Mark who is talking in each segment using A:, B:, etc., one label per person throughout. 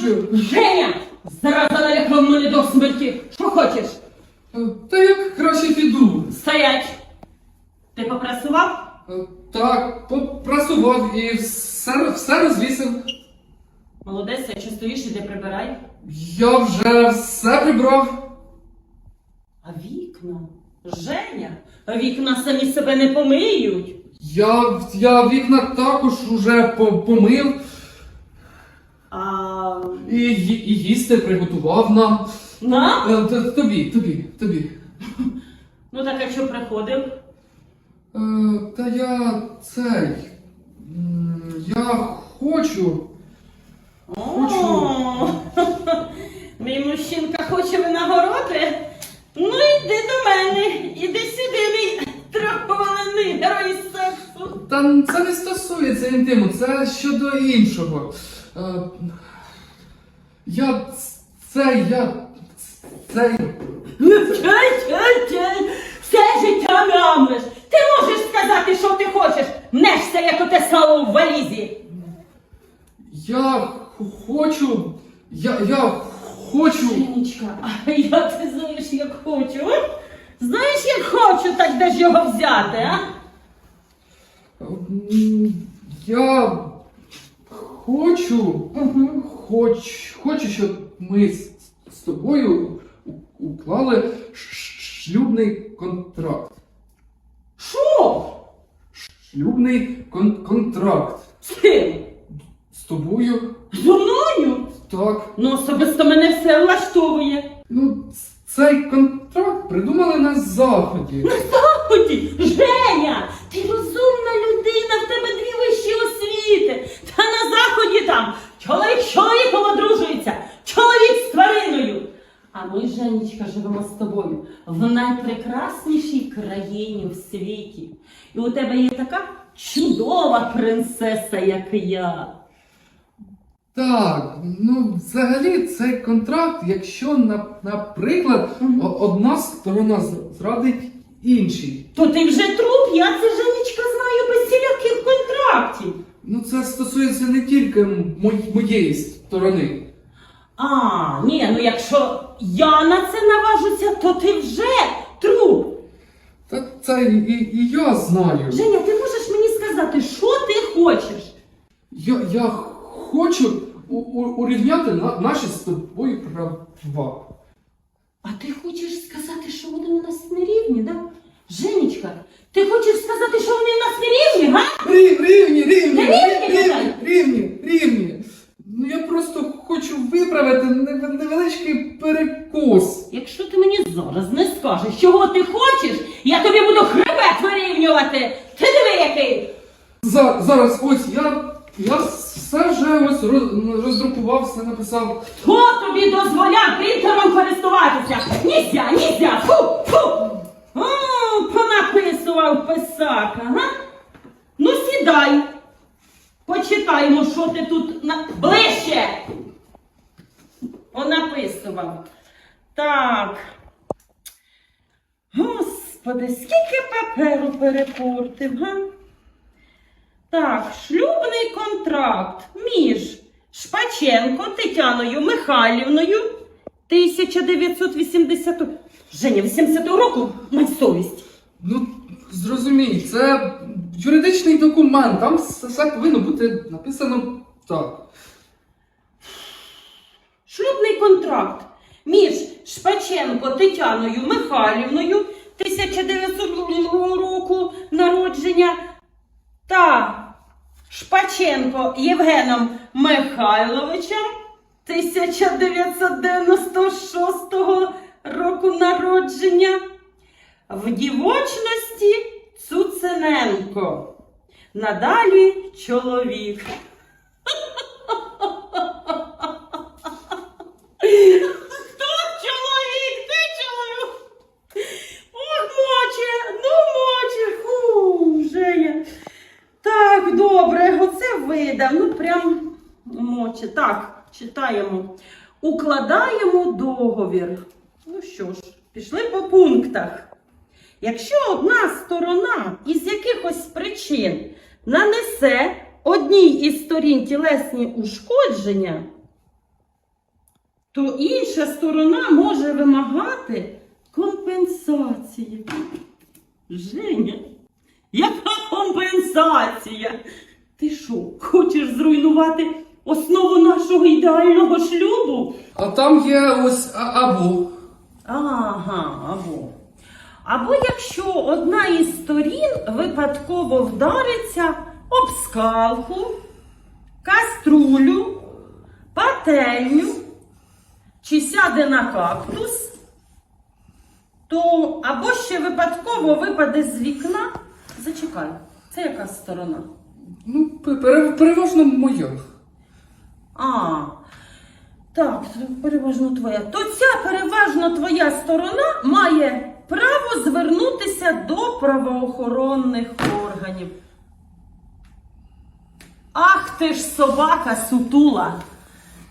A: перепрошую.
B: Женя! Зараза налякав мене до смерті. Що хочеш?
A: Е, Та як краще піду.
B: Стоять! Ти попрасував?
A: Е, Так, попрасував і все, все розвісив.
B: Молодець, а чистовіше іди прибирай.
A: Я вже все прибрав.
B: А вікна? Женя, а вікна самі себе не помиють.
A: Я, я вікна також уже по- помив і, і їсти приготував нам.
B: на?
A: Е, т- Тобі, тобі, тобі.
B: Ну так якщо приходив.
A: Е, Та я цей. м, Я хочу.
B: О, Мій мужчинка хоче винагороди. Ну йди до мене, іди сюди, мій трьохповалений герой сексу.
A: Та це не стосується інтиму, це щодо іншого. Е, Я ц- цей, я цей.
B: Чай, чай, чай, все життя мямлиш. Ти можеш сказати, що ти хочеш. Мнешся, як оте сало в валізі.
A: Я хочу. Я, я хочу.
B: Женечка, а я ти знаєш, як хочу. а? Знаєш, як хочу, так де ж його взяти, а?
A: М, Я хочу. Хоч, хочу, щоб ми з, з тобою уклали шлюбний контракт.
B: Що?
A: Шлюбний кон- контракт.
B: З ким?
A: З тобою.
B: Зо мною?
A: Так.
B: Ну, особисто мене все влаштовує.
A: Ну, цей контракт придумали на заході.
B: Господи, Женя, ти розумна людина, в тебе дві вищі освіти. Та на заході там чоловік з чоловіком одружується, чоловік з твариною. А ми, Женечка, живемо з тобою в найпрекраснішій країні в світі. І у тебе є така чудова принцеса, як я.
A: Так, ну взагалі цей контракт, якщо, на- наприклад,
B: Мгм.
A: о- одна сторона з- зрадить іншій.
B: То ти вже труп, я це Женечка знаю без всіляких контрактів.
A: Ну це стосується не тільки мо- моєї сторони.
B: А, ні, ну якщо я на це наважуся, то ти вже труп.
A: Та це і, і я знаю.
B: Женя, ти можеш мені сказати, що ти хочеш?
A: Я, я хочу у, у, урівняти на, наші з тобою права.
B: А ти хочеш сказати, що вони у нас не рівні, да? Женечка, ти хочеш сказати, що вони у нас не рівні, га?
A: Рів, рівні, рівні,
B: рівні,
A: рівні,
B: давай.
A: рівні, рівні. Ну я просто хочу виправити невеличкий перекос.
B: Якщо ти мені зараз не скажеш, чого ти хочеш, я тобі буду хребет вирівнювати. Ти диви який.
A: За, зараз ось я, я все вже ось роз- роздрукував, все написав.
B: Хто тобі дозволяв принтером користуватися? Нізя, нізя, фу, фу. О, понаписував писака, га? Ну сідай. Почитаємо, що ти тут на... ближче. Понаписував. Так. Господи, скільки паперу перепортив, га? Так, шлюбний контракт між Шпаченко Тетяною Михайлівною 1980 Женя, 80 року май совість.
A: Ну, зрозумій, це юридичний документ, там все повинно бути написано так.
B: Шлюбний контракт між Шпаченко Тетяною Михайлівною 1900 року народження та Шпаченко Євгеном Михайловичем 1996 року народження В дівочності Цуцененко. Надалі чоловік. Хто чоловік? Ти чоловік? Ох, моче, ну моче, ху, Женя. Так, добре, оце видав. Ну прям Так, читаємо. Укладаємо договір. Ну що ж, пішли по пунктах. Якщо одна сторона із якихось причин нанесе одній із сторін тілесні ушкодження, то інша сторона може вимагати компенсації. Женя, яка компенсація? Ти що, хочеш зруйнувати основу нашого ідеального шлюбу?
A: А там є ось а- або.
B: Ага, або. Або якщо одна із сторін випадково вдариться об скалку, каструлю, пательню чи сяде на кактус, то або ще випадково випаде з вікна. Зачекай, це яка сторона?
A: Ну, пе- пере- переважно моя.
B: А, так, переважно твоя. То ця переважно твоя сторона має право звернутися до правоохоронних органів. Ах ти ж собака сутула.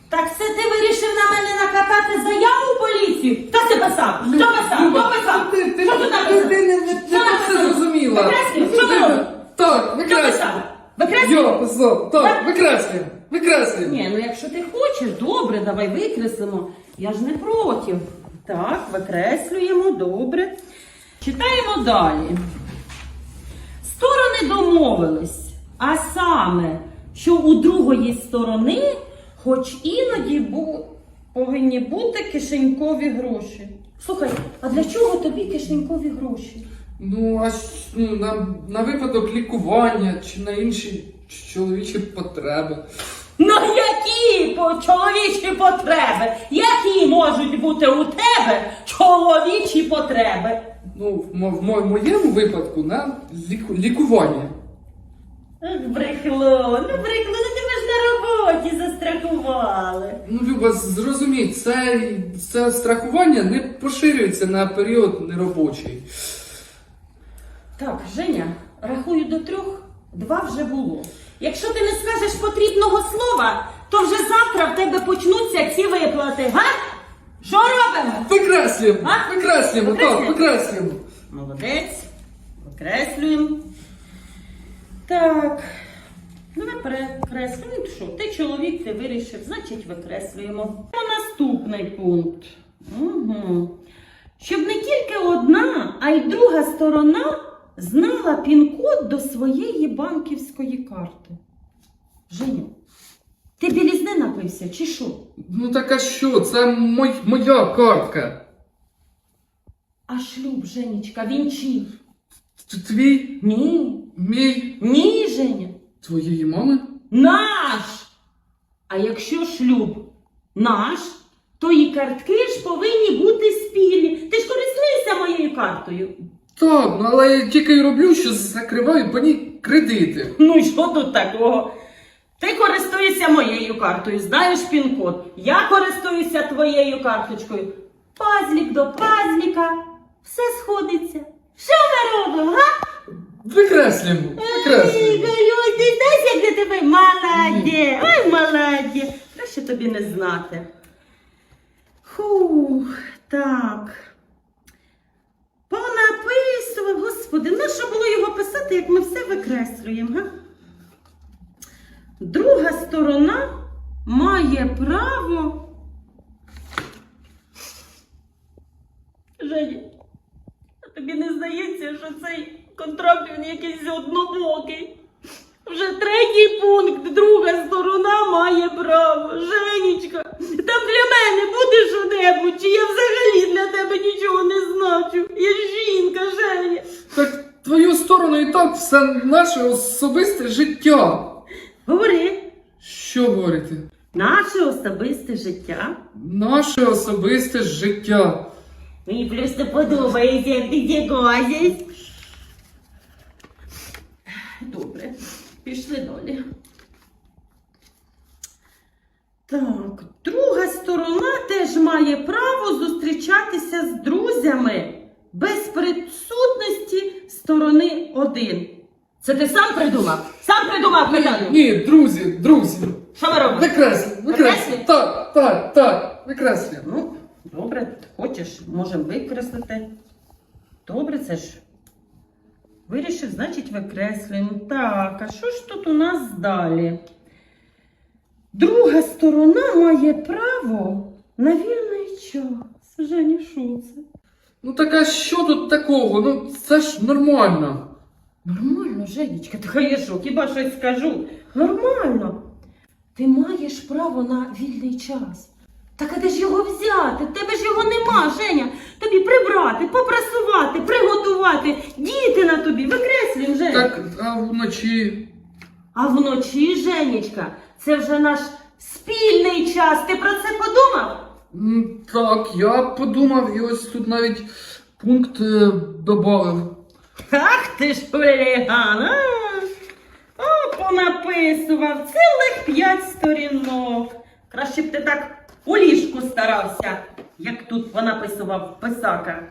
B: Так це ти вирішив на мене накатати заяву в поліцію? Хто це писав? Хто писав? Хто писав?
A: Ти, ти,
B: Що
A: ти,
B: тут
A: ти, ти не, не, не так все зрозуміла.
B: Викреслюй,
A: Ну,
B: що
A: ти-
B: ви робите?
A: Так,
B: Хто писав? Викреслюй?
A: Я писав, так, викреслюй. Викреслюй.
B: Ні, ну якщо ти хочеш, добре, давай викреслимо. Я ж не проти. Так, викреслюємо, добре. Читаємо далі. Сторони домовились, а саме, що у другої сторони, хоч іноді бу- повинні бути кишенькові гроші. Слухай, а для чого тобі кишенькові гроші?
A: Ну, а ну, на, на випадок лікування чи на інші чоловічі потреби.
B: На які чоловічі потреби? Які можуть бути у тебе чоловічі потреби?
A: Ну, в, мо- в мо- моєму випадку на ліку, лікування.
B: Ах, брехло, ну брехло, ну тебе ж на роботі застрахували.
A: Ну, Люба, зрозумій, це, це страхування не поширюється на період неробочий.
B: Так, Женя, рахую до трьох, два вже було. Якщо ти не скажеш потрібного слова, то вже завтра в тебе почнуться ці виплати, га? Що робимо?
A: Викреслюємо!
B: А?
A: Викреслюємо, так,
B: Викреслюємо? Молодець. Викреслюємо. Так. Давай перекреслюємо. Ну Що? Ти чоловік, ти вирішив, значить викреслюємо. Наступний пункт. Угу. Щоб не тільки одна, а й друга сторона знала пін-код до своєї банківської карти. Женю, ти білізни напився, чи що?
A: Ну так а що? Це мой, моя картка.
B: А шлюб, Женечка, він чий?
A: Т- Твій,
B: Ні.
A: мій,
B: Ні, Женя.
A: твоєї мами?
B: Наш! А якщо шлюб наш, то і картки ж повинні бути спільні. Ти ж користуєшся моєю картою.
A: Так, ну але я тільки й роблю, що закриваю по ній кредити.
B: Ну і що тут такого? Ти користуєшся моєю картою, знаєш пін-код. Я користуюся твоєю карточкою. Пазлік до пазліка. Все сходиться. Що ми робимо, га?
A: Викреслюємо,
B: Ой,
A: викреслюємо.
B: Ти знаєш, як для тебе молодець, ой, молодець. Краще тобі не знати. Фух, так. Понаписував, господи, на що було його писати, як ми все викреслюємо, га? Друга сторона має право. Женя, тобі не здається, що цей контракт він якийсь однобокий? Вже третій пункт, друга сторона має право. Женечка, там для мене буде що-небудь, чи я взагалі для тебе нічого не значу. Я жінка, Женя.
A: Так твою сторону і так все наше особисте життя.
B: Говори,
A: Що говорити?
B: наше особисте життя.
A: Наше особисте життя.
B: Мені просто подобається, як ти цікавишся. Добре, пішли далі. Так, друга сторона теж має право зустрічатися з друзями без присутності сторони один. Це ти сам придумав? Сам придумав питання?
A: Ні, друзі, друзі.
B: Що ви робите?
A: Викреслюй, викреслюй.
B: Викреслюй?
A: Так, так, так, викреслюй.
B: Ну, добре, хочеш, можемо викреслити. Добре, це ж. Вирішив, значить, викреслюємо. Так, а що ж тут у нас далі? Друга сторона має право на вільний час. Женя, що це?
A: Ну так а що тут такого? Ну це ж нормально.
B: Нормально, Женечка, я що, хіба щось скажу? Нормально. Ти маєш право на вільний час. Так а де ж його взяти? Тебе ж його нема, Женя. Тобі прибрати, попрасувати, приготувати. Діти на тобі, викреслюємо, Женя.
A: Так, а вночі.
B: А вночі, Женечка, це вже наш спільний час. Ти про це подумав?
A: М, Так, я подумав, і ось тут навіть пункт е, додав.
B: Ах ти ж хуліган, а? О, понаписував цілих п'ять сторінок. Краще б ти так у ліжку старався, як тут понаписував писака.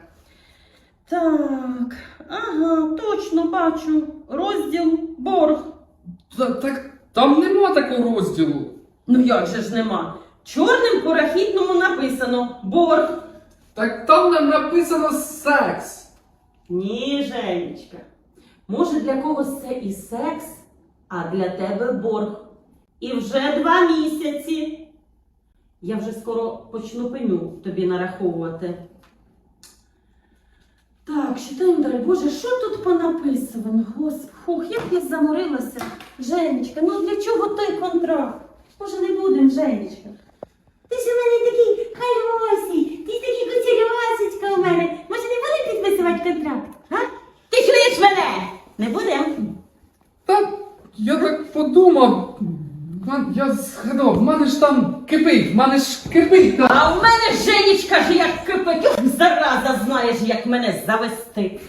B: Так, ага, точно бачу. Розділ борг.
A: Та, так там нема такого розділу.
B: Ну як же ж нема? Чорним по рахітному написано борг.
A: Так там нам написано секс.
B: Ні, Женечка. Може, для когось це і секс, а для тебе борг. І вже два місяці. Я вже скоро почну пеню тобі нараховувати. Так, читаємо далі. Боже, що тут понаписано? Господи, як я заморилася. Женечка, ну для чого той контракт? Може, не будемо, Женечка? Ти ж у мене такий хайосій, ти такий куцельосечка у мене. Може, не будемо підписувати контракт? А? Ти чуєш мене? Не будемо.
A: Та я так подумав. Ман- Я згадав, в мене ж там кипить, в мене ж кипить. Та...
B: А у мене Женечка ж як як мене завести.